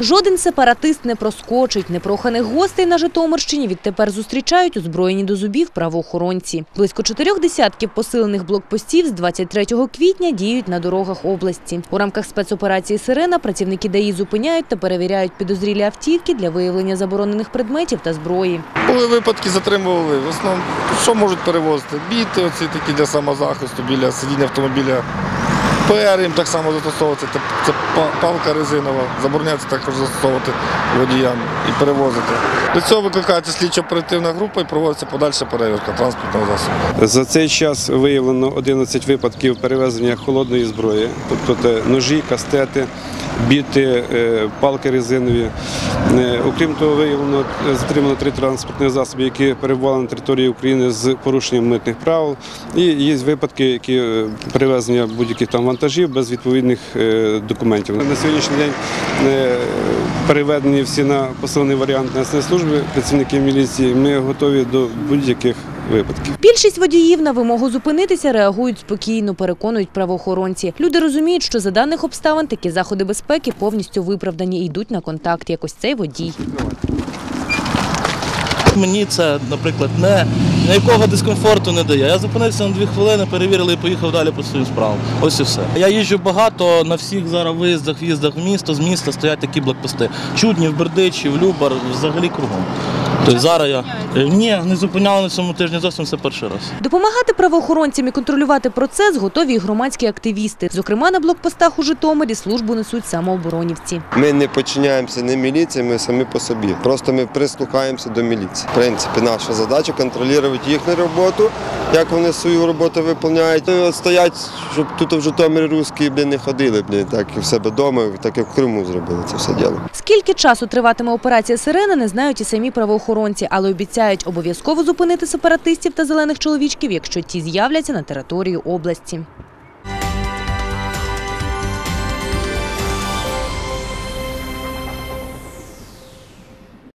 Жоден сепаратист не проскочить. Непроханих гостей на Житомирщині відтепер зустрічають озброєні до зубів правоохоронці. Близько чотирьох десятків посилених блокпостів з 23 квітня діють на дорогах області. У рамках спецоперації «Сирена» працівники ДАІ зупиняють та перевіряють підозрілі автівки для виявлення заборонених предметів та зброї. Були випадки, затримували. В основному, що можуть перевозити? Біти, оці такі для самозахисту біля сидіння автомобіля. ПР їм так само застосовується. Це, це па- палка резинова. Забороняється також застосовувати водіям і перевозити. До цього викликається слідчо-оперативна група і проводиться подальша перевірка транспортного засобу. За цей час виявлено 11 випадків перевезення холодної зброї, тобто ножі, кастети, біти, е, палки резинові. Е, Окрім того, виявлено затримано три транспортні засоби, які перебували на території України з порушенням митних правил. І є випадки, які е, перевезення будь-яких там вантажів без відповідних документів. На сьогоднішній день переведені всі на посилений варіант несення служби працівники міліції. Ми готові до будь-яких випадків. Більшість водіїв на вимогу зупинитися реагують спокійно, переконують правоохоронці. Люди розуміють, що за даних обставин такі заходи безпеки повністю виправдані і йдуть на контакт, як ось цей водій. Мені це, наприклад, не ніякого дискомфорту не дає. Я зупинився на дві хвилини, перевірили і поїхав далі по своїм справам. Ось і все. Я їжджу багато на всіх зараз виїздах, в'їздах в місто, з міста стоять такі блокпости. Чудні, в Бердичі, в Любар, взагалі кругом. Тобто зараз я ні, не зупиняли на цьому тижні зовсім це перший раз. Допомагати правоохоронцям і контролювати процес готові і громадські активісти. Зокрема, на блокпостах у Житомирі службу несуть самооборонівці. Ми не починаємося не міліції, ми самі по собі. Просто ми прислухаємося до міліції. В принципі, наша задача контролювати їхню роботу, як вони свою роботу виконують. От Стоять, щоб тут в Житомирі русські б не ходили, блін, так і в себе вдома, так і в Криму зробили це все діло. Скільки часу триватиме операція «Сирена» не знають і самі правоохоронці, але обіцяють обов'язково зупинити сепаратистів та зелених чоловічків, якщо ті з'являться на території області.